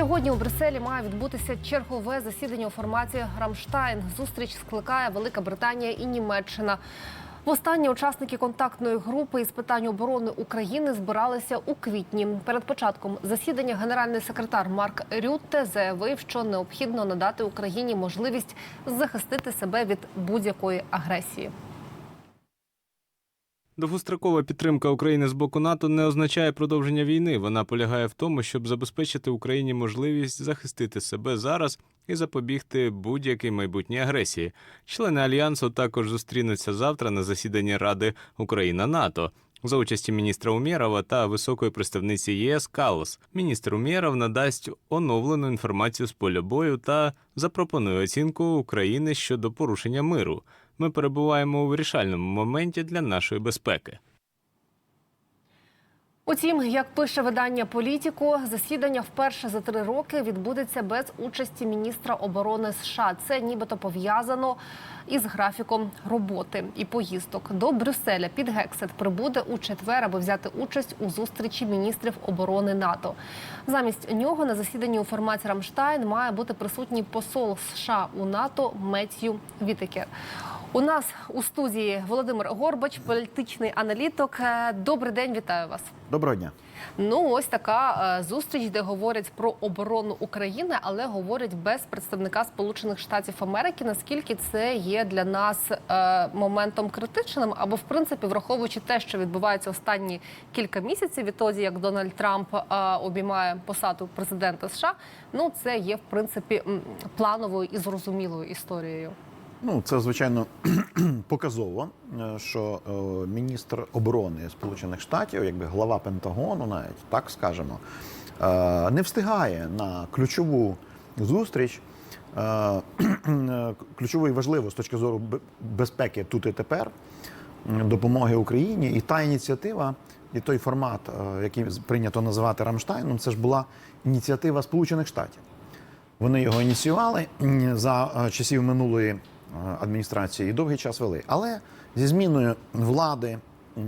Сьогодні у Брюсселі має відбутися чергове засідання у форматі Рамштайн. Зустріч скликає Велика Британія і Німеччина. Востаннє учасники контактної групи із питань оборони України збиралися у квітні. Перед початком засідання генеральний секретар Марк Рютте заявив, що необхідно надати Україні можливість захистити себе від будь-якої агресії. Довгострокова підтримка України з боку НАТО не означає продовження війни. Вона полягає в тому, щоб забезпечити Україні можливість захистити себе зараз і запобігти будь-якій майбутній агресії. Члени альянсу також зустрінуться завтра на засіданні Ради Україна НАТО. За участі міністра Умєрова та високої представниці ЄС Калос. Міністр Умєров надасть оновлену інформацію з поля бою та запропонує оцінку України щодо порушення миру. Ми перебуваємо у вирішальному моменті для нашої безпеки. Утім, як пише видання Політіко, засідання вперше за три роки відбудеться без участі міністра оборони США. Це нібито пов'язано із графіком роботи і поїздок до Брюсселя. Під Гексет прибуде у четвер, аби взяти участь у зустрічі міністрів оборони НАТО. Замість нього на засіданні у форматі Рамштайн має бути присутній посол США у НАТО Меттью Вітекер. У нас у студії Володимир Горбач, політичний аналітик. Е, Добрий день, вітаю вас. Доброго дня. Ну, ось така е, зустріч, де говорять про оборону України, але говорять без представника Сполучених Штатів Америки. Наскільки це є для нас е, моментом критичним, або в принципі, враховуючи те, що відбувається останні кілька місяців відтоді, як Дональд Трамп обіймає посаду президента США, ну це є в принципі плановою і зрозумілою історією. Ну, це звичайно показово, е, що е, міністр оборони Сполучених Штатів, якби глава Пентагону, навіть так скажемо, е, не встигає на ключову зустріч, ключову і важливу з точки зору безпеки тут і тепер, допомоги Україні. І та ініціатива, і той формат, який прийнято називати Рамштайном, це ж була ініціатива Сполучених Штатів. Вони його ініціювали за часів минулої адміністрації і довгий час вели. Але зі зміною влади, е,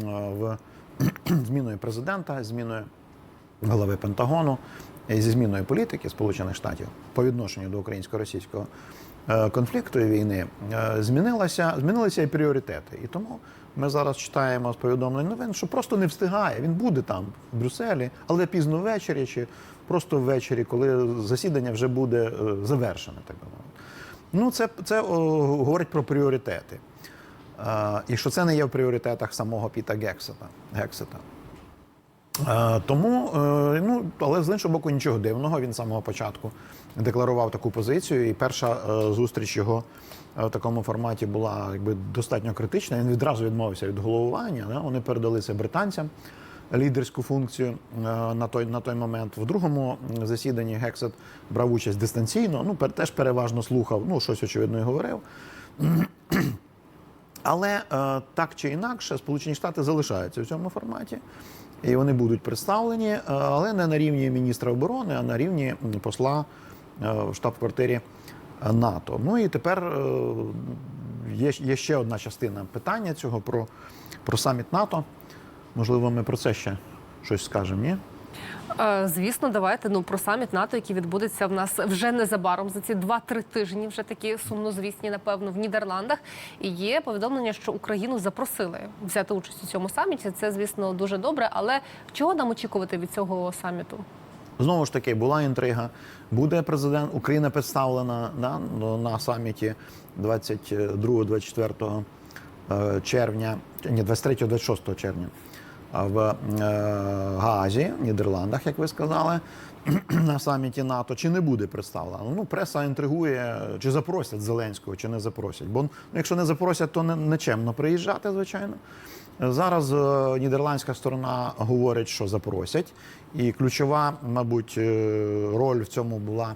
в зміною президента, зміною голови Пентагону, зі зміною політики Сполучених Штатів по відношенню до українсько-російського е, конфлікту і війни е, змінилася, змінилися і пріоритети. І тому ми зараз читаємо з повідомлень новин, що просто не встигає. Він буде там, в Брюсселі, але пізно ввечері чи просто ввечері, коли засідання вже буде е, завершене, так би мовити. Ну, це, це о, говорить про пріоритети. Е, і що це не є в пріоритетах самого Піта Гексета. Гексета. Е, Тому, е, ну, але з іншого боку, нічого дивного. Він з самого початку декларував таку позицію, і перша е, зустріч його е, в такому форматі була якби достатньо критична. Він відразу відмовився від головування. Да? Вони передали це британцям лідерську функцію е, на той, на той момент. В другому засіданні Гексет брав участь дистанційно. Ну, теж переважно слухав, ну щось очевидно і говорив. Але е, так чи інакше, Сполучені Штати залишаються в цьому форматі, і вони будуть представлені, е, але не на рівні міністра оборони, а на рівні посла в штаб-квартирі НАТО. Ну і тепер є, є ще одна частина питання цього про, про саміт НАТО. Можливо, ми про це ще щось скажемо, ні? Е, Звісно, давайте ну про саміт НАТО, який відбудеться в нас вже незабаром за ці 2-3 тижні, вже такі сумнозвісні, напевно, в Нідерландах. І є повідомлення, що Україну запросили взяти участь у цьому саміті. Це, звісно, дуже добре. Але чого нам очікувати від цього саміту? Знову ж таки, була інтрига. Буде президент Україна представлена да, ну, на саміті 22-24 е, червня, ні, 23-26 червня в е, Гаазі, Нідерландах, як ви сказали, на саміті НАТО. Чи не буде представлена? Ну, преса інтригує, чи запросять Зеленського, чи не запросять. Бо ну, якщо не запросять, то не, нечемно приїжджати, звичайно. Зараз е, нідерландська сторона говорить, що запросять, і ключова, мабуть, е, роль в цьому була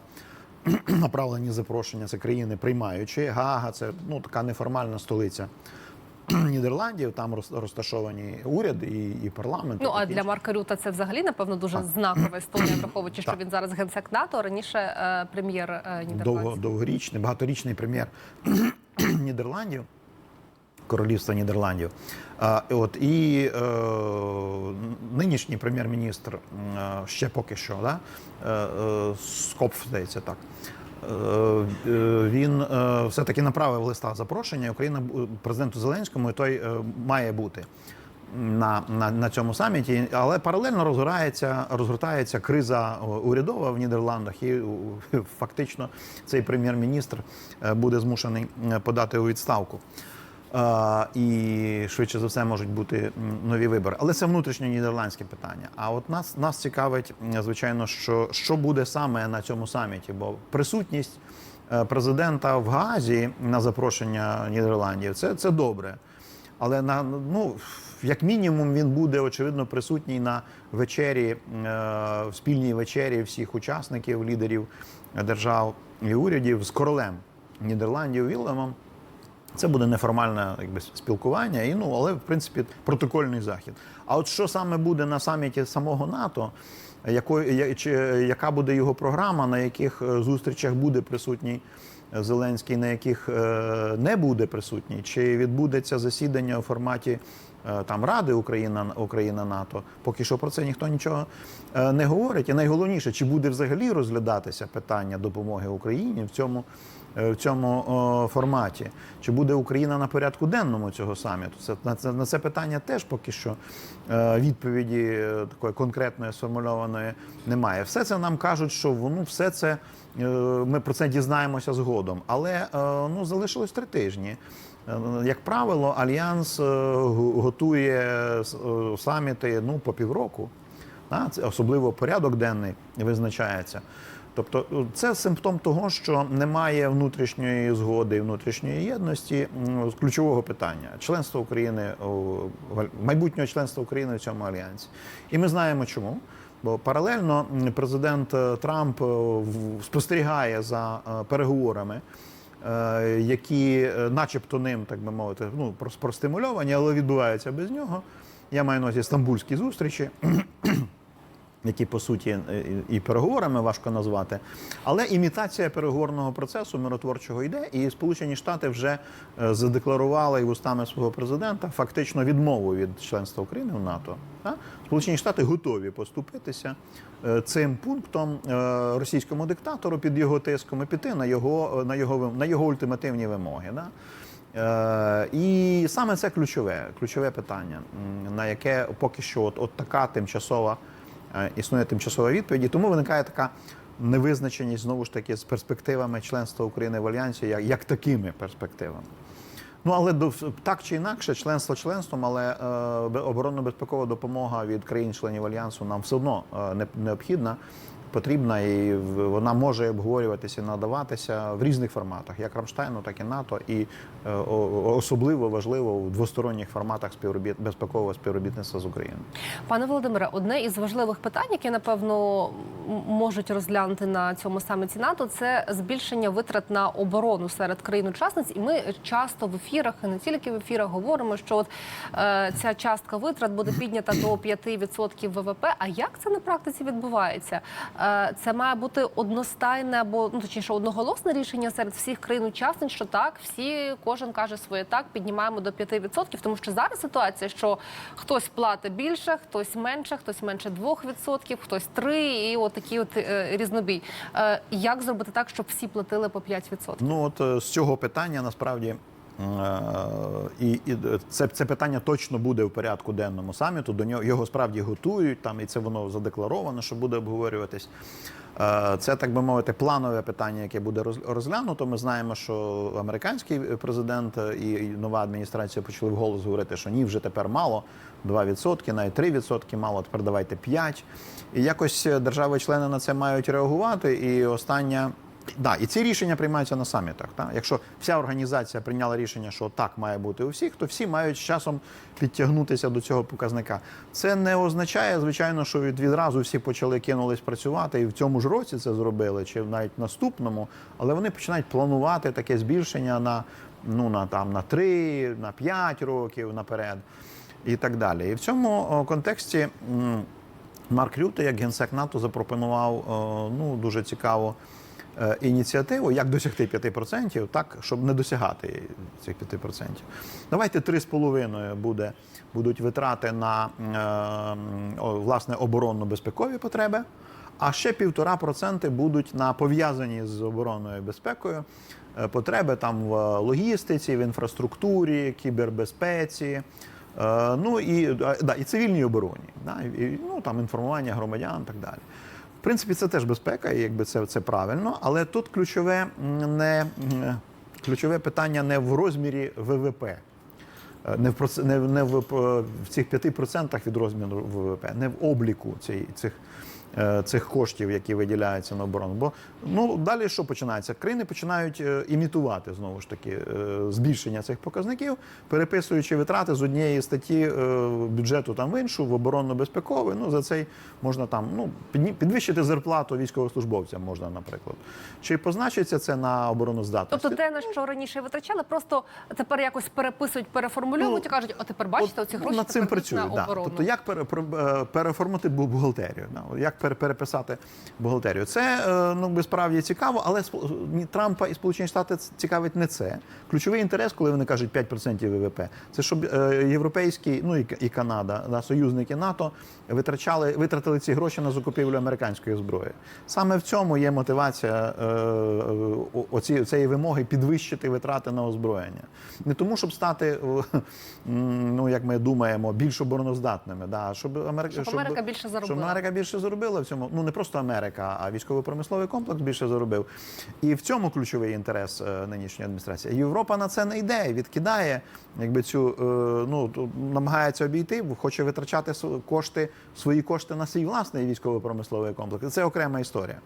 направлені запрошення. Це країни приймаючі. Гага це ну така неформальна столиця Нідерландів. Там розташовані уряд і, і парламент. Ну а для. Марка Рюта це взагалі напевно дуже Так. знакова історія, враховуючи, що він зараз генсек НАТО, раніше е, прем'єр е, довго, довгорічний, багаторічний прем'єр Нідерландів. Королівства Нідерландів. А, от, і е, нинішній прем'єр-міністр е, ще поки що, да? е, е, Скопф, здається, так. Е, е, Він е, все-таки направив листа запрошення Україна президенту Зеленському, і той має бути на, на, на цьому саміті, але паралельно розгорається, розгортається криза урядова в Нідерландах, і фактично цей прем'єр-міністр буде змушений подати у відставку. І швидше за все можуть бути нові вибори. Але це внутрішнє нідерландське питання. А от нас, нас цікавить, звичайно, що, що буде саме на цьому саміті, бо присутність е, президента в Гаазі на запрошення Нідерландів це, це добре. Але на ну як мінімум він буде очевидно присутній на вечері, е, в спільній вечері всіх учасників, лідерів держав і урядів з королем Нідерландів Віллемом. Це буде неформальне якби, спілкування, і, ну, але в принципі протокольний захід. А от що саме буде на саміті самого НАТО, якою, я- чи, яка буде його програма, на яких е, зустрічах буде присутній е, Зеленський, на яких е, не буде присутній, чи відбудеться засідання у форматі там Ради Україна Україна НАТО. Поки що про це ніхто нічого е, не говорить. І найголовніше, чи буде взагалі розглядатися питання допомоги Україні в цьому е, в цьому форматі. Чи буде Україна на порядку денному цього саміту? Це на це на це питання теж поки що е, відповіді е, такої конкретної сформульованої немає. Все це нам кажуть, що ну, все це е, ми про це дізнаємося згодом. Але е, ну залишилось три тижні. Е, Як правило, альянс е, готує е, саміти ну по півроку. Особливо порядок денний визначається. Тобто це симптом того, що немає внутрішньої згоди, внутрішньої єдності з ключового питання членства України майбутнього членства України в цьому альянсі. І ми знаємо чому. Бо паралельно президент Трамп спостерігає за переговорами, які, е, начебто, ним, так би мовити, ну простимульовані, але відбуваються без нього. Я маю на увазі стамбульські зустрічі які по суті е, і переговорами важко назвати, але імітація переговорного процесу миротворчого йде, і Сполучені Штати вже е, задекларували і вустами свого президента фактично відмову від членства України в НАТО. Сполучені Штати готові поступитися е, цим пунктом російському диктатору під його тиском і піти на його на його на його ультимативні вимоги. Да? І саме це ключове, ключове питання, на яке поки що от, от така тимчасова існує тимчасова відповідь. І тому виникає така невизначеність знову ж таки з перспективами членства України в альянсі, як, як такими перспективами. Ну але так чи інакше, членство членством, але е, оборонно-безпекова допомога від країн-членів альянсу нам все одно е, необхідна, потрібна, і вона може обговорюватися надаватися в різних форматах, як Рамштайну, так і НАТО, і е, особливо важливо в двосторонніх форматах співробіт безпекового співробітництва з Україною. Пане Володимире, одне із важливих питань, яке напевно можуть розглянути на цьому саміті НАТО, це збільшення витрат на оборону серед країн-учасниць. І ми часто в ефірах, і не тільки в ефірах, говоримо, що от е, ця частка витрат буде піднята до 5% ВВП. А як це на практиці відбувається? Е, це має бути одностайне або ну точніше одноголосне рішення серед всіх країн-учасниць, що так, всі кожен каже своє так, піднімаємо до 5%, тому що зараз ситуація, що хтось платить більше, хтось менше, хтось менше 2%, хтось 3%, і от такий от е, різнобій. Е, як зробити так, щоб всі платили по 5%? Ну от з цього питання насправді. Е, І, і це, це питання точно буде в порядку денному саміту. До нього його справді готують там, і це воно задекларовано, що буде обговорюватись. Е, Це так би мовити, планове питання, яке буде роз- розглянуто. Ми знаємо, що американський президент і і нова адміністрація почали вголос говорити, що ні, вже тепер мало 2%, навіть 3% мало, тепер давайте 5%. І якось держави-члени на це мають реагувати. І остання. Да, і ці рішення приймаються на самітах. Так? Якщо вся організація прийняла рішення, що так має бути у всіх, то всі мають з часом підтягнутися до цього показника. Це не означає, звичайно, що від, відразу всі почали кинулись працювати і в цьому ж році це зробили, чи навіть в наступному, але вони починають планувати таке збільшення на, ну, на, там, на 3, на 5 років наперед і так далі. І в цьому контексті. Марк Рюте, як генсек НАТО, запропонував ну, дуже цікаву е, ініціативу, як досягти 5%, так, щоб не досягати цих 5%. Давайте 3,5 буде, будуть витрати на е, власне оборонно-безпекові потреби. А ще півтора проценти будуть на пов'язані з оборонною безпекою е, потреби там в логістиці, в інфраструктурі, кібербезпеці. е, Ну і, е, да, і цивільній обороні, да, і, ну, там, інформування громадян і так далі. Принципі, це теж безпека, і якби це, це правильно, але тут ключове, не, ключове питання не в розмірі ВВП. Е, Не в, не, не в, е, в цих 5% від розміру ВВП, не в обліку цих, цих коштів, які виділяються на оборону. Бо ну, далі що починається? Країни починають е, імітувати знову ж таки е, збільшення цих показників, переписуючи витрати з однієї статті е, бюджету там в іншу, в оборонно-безпековий. Ну, за цей можна там ну, підвищити зарплату військовослужбовцям можна, наприклад. Чи позначиться це на обороноздатність? Тобто те, на що раніше витрачали, просто тепер якось переписують, переформульовують і кажуть, а тепер бачите, оці гроші Ну, над цим працюють. на Да. Тобто, як пере- пере- е, переформувати бу- бухгалтерію? Да? Як переписати бухгалтерію? Це е, ну, справді цікаво, але Трампа і Сполучені Штати цікавить не це. Ключовий інтерес, коли вони кажуть 5% ВВП, це щоб е, європейські, ну і, Канада, да, союзники НАТО витрачали, витратили ці гроші на закупівлю американської зброї. Саме в цьому є мотивація е, оці, цієї вимоги підвищити витрати на озброєння. Не тому, щоб стати, ну як ми думаємо, більш обороноздатними, да, щоб Америка, Щоб Америка більше Щоб. Америка більше заробила в цьому. Ну не просто Америка, а військово-промисловий комплекс більше заробив. І в цьому ключовий інтерес е, нинішньої адміністрації. Європа на це не йде, відкидає, якби цю е, ну намагається обійти, хоче витрачати кошти, свої кошти на свій власний військово-промисловий комплекс. Це окрема історія.